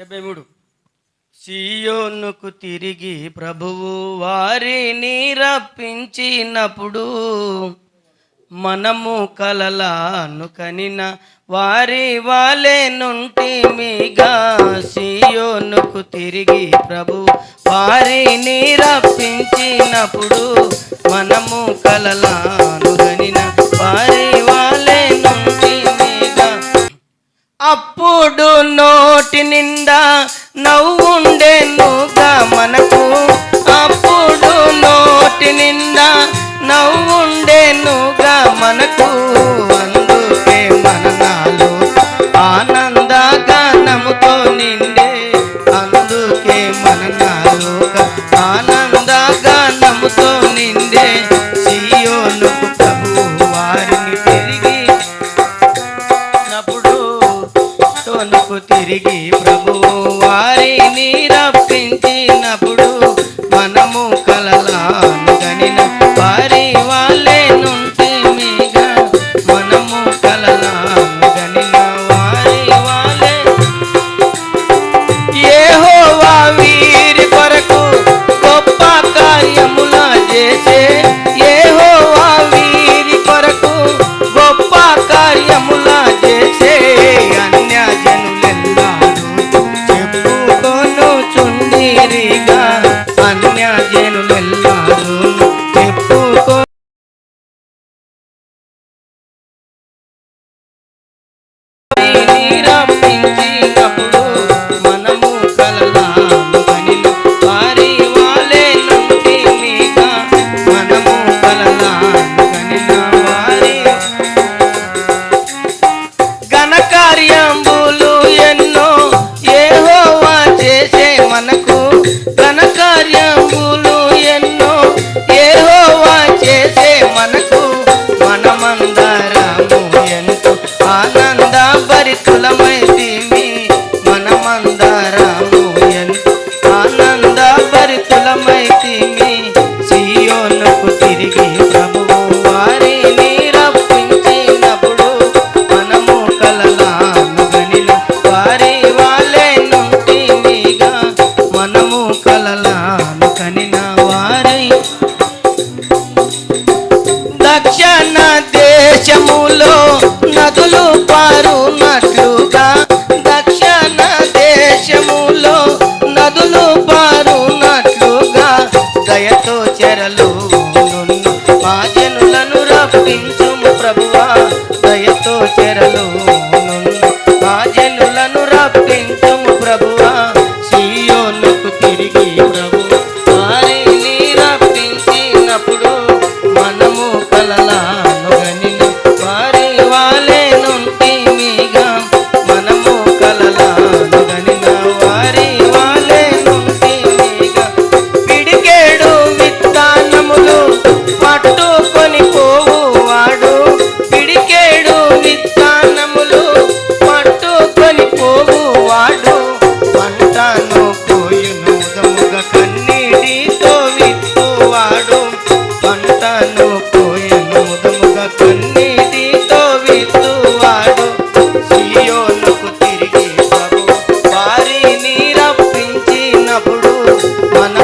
డెబ్బై మూడు. సియోనుకు తిరిగి ప్రభువు వారిని రప్పించినప్పుడు మనము కలలాను కనిన వారి వాలే నుంటిమిగా సియోనుకు తిరిగి ప్రభు వారిని రప్పించినప్పుడు మనము కలలాను కనిన నోటి నిండా నవ్వుండెనుగా మనకు. అప్పుడు నోటి నిండా నవ్వుండెనుగా మనకు. అందుకే మన నాలో ఆనందగానముతో నిండే তে మానిన దేశములో నదులు పారునట్లుగా. దక్షిణ దేశములో నదులు పారునట్లుగా. దయతో చెరలు మా జనులను రప్పించుము ప్రభువా. దయతో చెరలు మా జనులను రప్పించుము ప్రభువా. సీయోనుకు తిరిగి விட்டேன் Mana